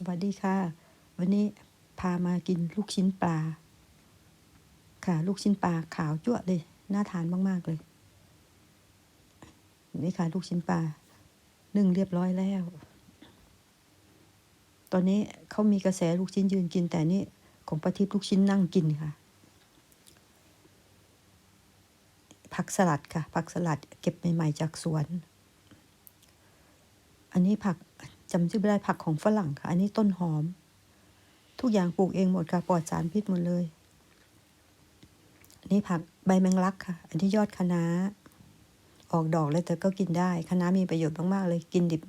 สวัสดีค่ะ วันนี้พามากินลูกชิ้นปลา ค่ะ ลูกชิ้นปลาขาวจั่วเลย น่าทานมากๆเลย นี่ค่ะ ลูกชิ้นปลานึ่งเรียบร้อยแล้ว ตอนนี้เขามีกระแสลูกชิ้นยืนกิน แต่นี่ของประทิพย์ลูกชิ้นนั่งกินค่ะ ผักสลัดค่ะ ผักสลัดเก็บใหม่ๆจากสวน อันนี้ผัก จำชื่อไม่ได้ผักของฝรั่งค่ะ อันนี้ต้นหอม ทุกอย่างปลูกเองหมดค่ะปลอดสารพิษหมดเลย อันนี้ผักใบแมงลักค่ะ อันนี้ยอดคะน้าออกดอกเลยแต่ก็กินได้คะน้ามีประโยชน์มากๆเลย กินดิบ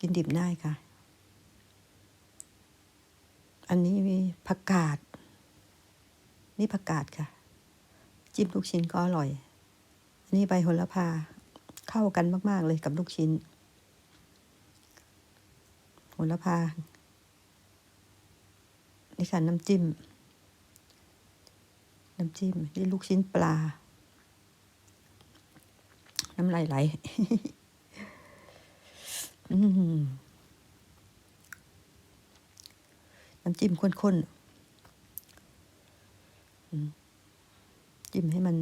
กินดิบได้ค่ะ อันนี้มีผักกาด นี่ผักกาดค่ะ จิ้มลูกชิ้นก็อร่อย อันนี้ใบโหระพาเข้ากันมาก ๆเลยกับลูกชิ้น ระพา นี่ค่ะน้ำจิ้ม น้ำจิ้ม นี่ลูกชิ้นปลา น้ำลายไหลน้ำจิ้มข้นๆจิ้มให้มัน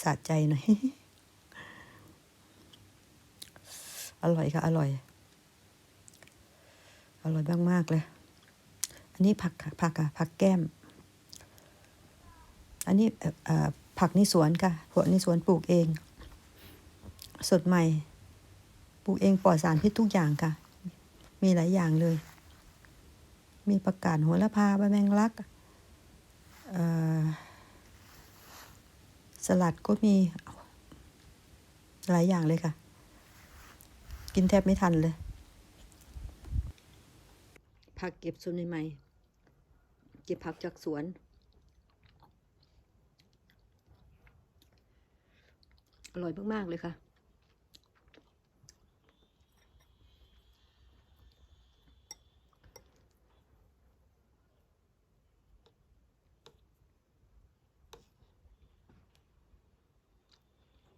สะใจหน่อย อร่อยค่ะ อร่อย อร่อยมากๆเลย อันนี้ผักค่ะผักค่ะผักแก้ม อันนี้ผักในสวนค่ะผักในสวนปลูกเอง สดใหม่ ปลูกเองปลอดสารพิษทุกอย่างค่ะ มีหลายอย่างเลย มีประกาศโหระพาใบแมงลักสลัดก็มีหลายอย่างเลยค่ะ กินแทบไม่ทันเลย ผักเก็บสวนใหม่เก็บผักจากสวน อร่อยมาก ๆ เลยค่ะ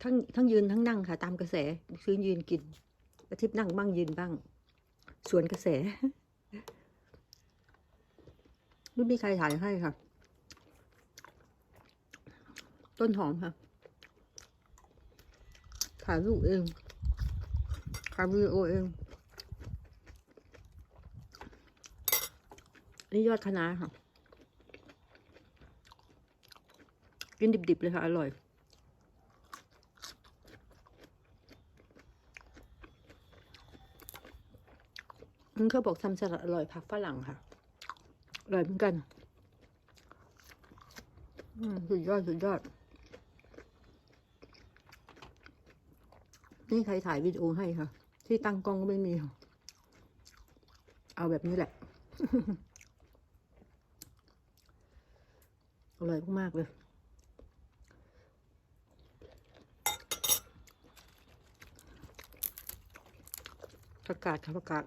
ทั้งทั้งยืนทั้งนั่งค่ะ ตามกระแสซื้อยืนกินประทิบนั่งบ้างยืนบ้าง สวนกระแส ไม่มีใครถ่ายให้ค่ะ ต้นหอมค่ะถ่ายรูปเองถ่ายวิดีโอเองนี่ยอดคะน้าค่ะ กินดิบๆเลยค่ะ อร่อย มันเขาบอกทำสลัดอร่อยผักฝรั่งค่ะ อร่อยเหมือนกันอืมสุดยอดสุดยอด นี่ใครถ่ายวิดีโอให้ค่ะ ที่ตั้งกล้องก็ไม่มี เอาแบบนี้แหละ อร่อยมากๆเลยประกาศค่ะประกาศ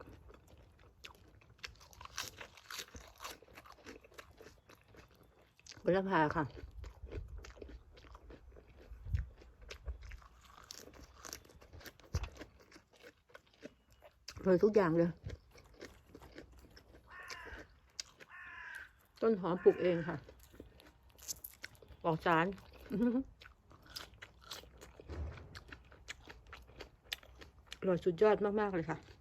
โหระพาค่ะเลยทุกอย่างเลย ต้นหอมปลูกเองค่ะปลอกสารอร่อยสุดยอดมาก ๆ เลยค่ะ